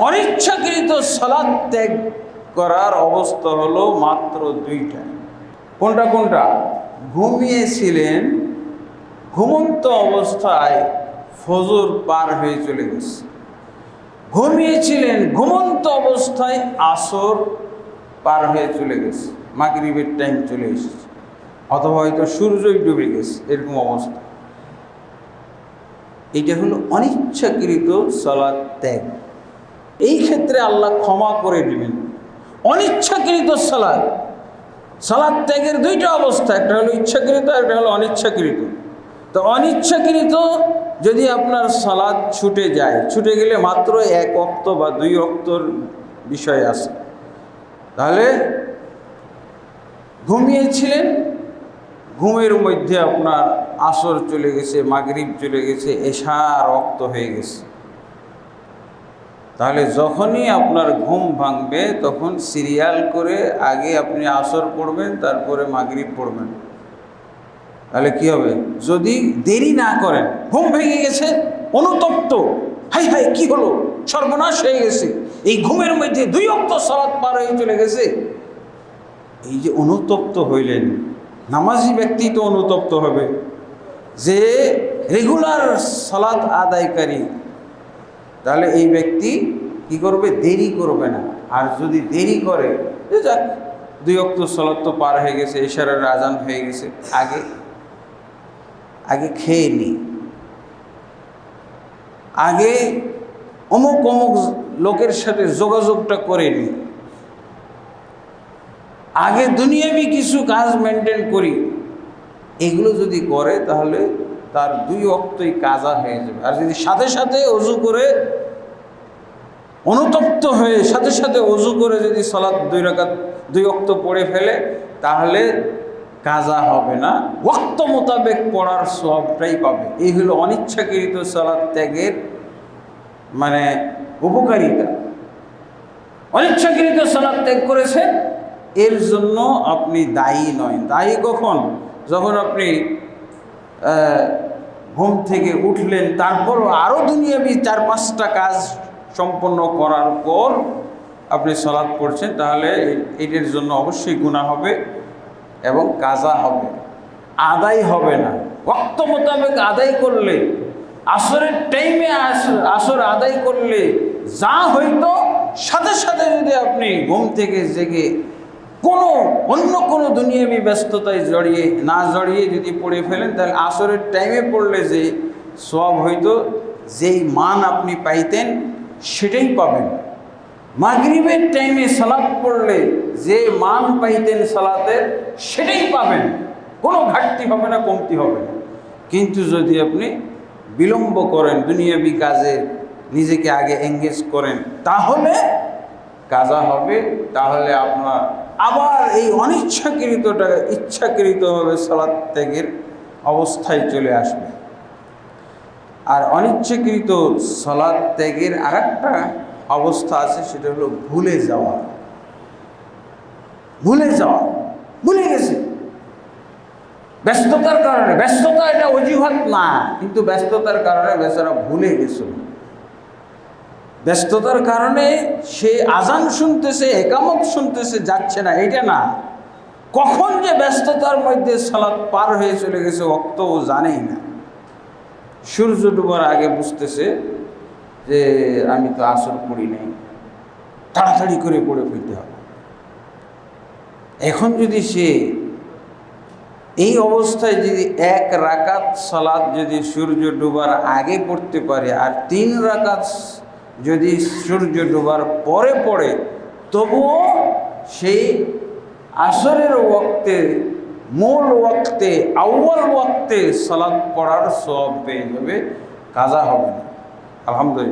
অনিচ্ছাকৃত সালাদ ত্যাগ করার অবস্থা হলো মাত্র দুইটা। কোনটা কোনটা? ঘুমিয়েছিলেন, ঘুমন্ত অবস্থায় ফজর পার হয়ে চলে গেছে। ঘুমিয়েছিলেন, ঘুমন্ত অবস্থায় আসর পার হয়ে চলে গেছে। মাগরিবের টাইম চলে এসেছে। অথবা হয়তো সূর্যই ডুবে গেছে, এরকম অবস্থা। এটা হলো অনিচ্ছাকৃত সালাদ ত্যাগ। এই ক্ষেত্রে আল্লাহ ক্ষমা করে দিবেন। অনিচ্ছাকৃত সালাদ। সালাদ ত্যাগের দুইটা অবস্থা, একটা হলো ইচ্ছাকৃত একটা হলো অনিচ্ছাকৃত। তো অনিচ্ছাকৃত যদি আপনার সালাদ ছুটে যায়, ছুটে গেলে মাত্র এক অক্ত বা দুই অক্তর বিষয় আছে। তাহলে ঘুমিয়েছিলেন, ঘুমের মধ্যে আপনার আসর চলে গেছে, মাগরিব চলে গেছে এশা রক্ত হয়ে গেছে। তাহলে যখনই আপনার ঘুম ভাঙবে, তখন সিরিয়াল করে আগে আপনি আসর পড়বেন, তারপরে মাগরিব পড়বেন। তাহলে কি হবে? যদি দেরি না করেন, ঘুম ভেঙে গেছে, অনুতপ্ত, হাই হাই, কি হলো? সর্বনাশ হয়ে গেছে। এই ঘুমের মধ্যে দুই অক্ত সালাদ পার হয়ে চলে গেছে। এই যে অনুতপ্ত হইলেন, নামাজি ব্যক্তি তো অনুতপ্ত হবে। যে রেগুলার সালাদ আদায়কারী তাহলে এই ব্যক্তি কি করবে? দেরি করবে না। আর যদি দেরি করে যাক, দুই অক্ত সলাত তো পার হয়ে গেছে ইশারার আজান হয়ে গেছে। আগে আগে খেয়ে নি। আগে অমুক অমুক লোকের সাথে যোগাযোগটা করে নি। আগে দুনিয়াবি কিছু কাজ মেনটেন করি। এগুলো যদি করে, তাহলে তার দুই অক্তই কাজা হয়ে যাবে। আর যদি সাথে সাথে অজু করে অনুতপ্ত হয়ে সাথে সাথে অজু করে যদি সলাৎ দুই রাকাত, দুই অক্ত পড়ে ফেলে, তাহলে কাজা হবে না। ওক্ত মোতাবেক পড়ার সবটাই পাবে। এই হলো অনিচ্ছাকৃত সলাৎ ত্যাগের মানে উপকারিতা। অনিচ্ছাকৃত সলাৎ ত্যাগ করেছেন, এর জন্য আপনি দায়ী নয়। দায়ী কখন? যখন আপনি ঘুম থেকে উঠলেন। তারপরও আরও দুনিয়াবি চার পাঁচটা কাজ সম্পন্ন করার পর আপনি সলাদ পড়ছেন, তাহলে এটার জন্য অবশ্যই গুণা হবে এবং কাজা হবে। আদায় হবে না। ওক্ত মোতাবেক আদায় করলে, আসরের টাইমে আসর আদায় করলে যা হইতো, সাথে সাথে যদি আপনি ঘুম থেকে জেগে কোনো অন্য কোনো দুনিয়াবি ব্যস্ততায় জড়িয়ে, না জড়িয়ে যদি পড়ে ফেলেন, তাহলে আসরের টাইমে পড়লে যে সব হয়তো যেই মান আপনি পাইতেন, সেটাই পাবেন। মাগরিবের টাইমে সালাদ পড়লে যে মান পাইতেন সালাতের, সেটাই পাবেন। কোনো ঘাটতি হবে না, কমতি হবে না। কিন্তু যদি আপনি বিলম্ব করেন, দুনিয়াবি কাজে নিজেকে আগে এঙ্গেজ করেন, তাহলে কাজা হবে, তাহলে আপনার আবার এই অনিচ্ছাকৃতটা, ইচ্ছাকৃতভাবে সালাদ ত্যাগের অবস্থায় চলে আসবে। আর অনিচ্ছাকৃত সলাদ ত্যাগের আর একটা অবস্থা আছে, সেটা হলো ভুলে যাওয়া। ভুলে যাওয়া, ভুলে গেছে। ব্যস্ততার কারণে, ব্যস্ততা এটা অজুহাত না, কিন্তু ব্যস্ততার কারণে বেচারা ভুলে গেছিল ব্যস্ততার কারণে সে আজান শুনতেছে, একামত শুনতেছে, যাচ্ছে না, এটা না। কখন যে ব্যস্ততার মধ্যে সালাদ পার হয়ে চলে গেছে অক্ত ও জানেই না। সূর্য ডুবার আগে বুঝতেছে যে আমি তো আসর পড়ি নাই। তাড়াতাড়ি করে পড়ে ফেলতে হবে। এখন যদি সে এই অবস্থায় যদি এক রাকাত সালাদ যদি সূর্য ডুবার আগে পড়তে পারে, আর তিন রাকাত যদি সূর্য ডোবার পরে পড়ে, তবুও সেই আসরের ওক্তে মূল ওক্তে আউ্বাল ওক্তে সালাদ পড়ার সব পেয়ে যাবে, কাজা হবে না। আলহামদুলিল্লাহ।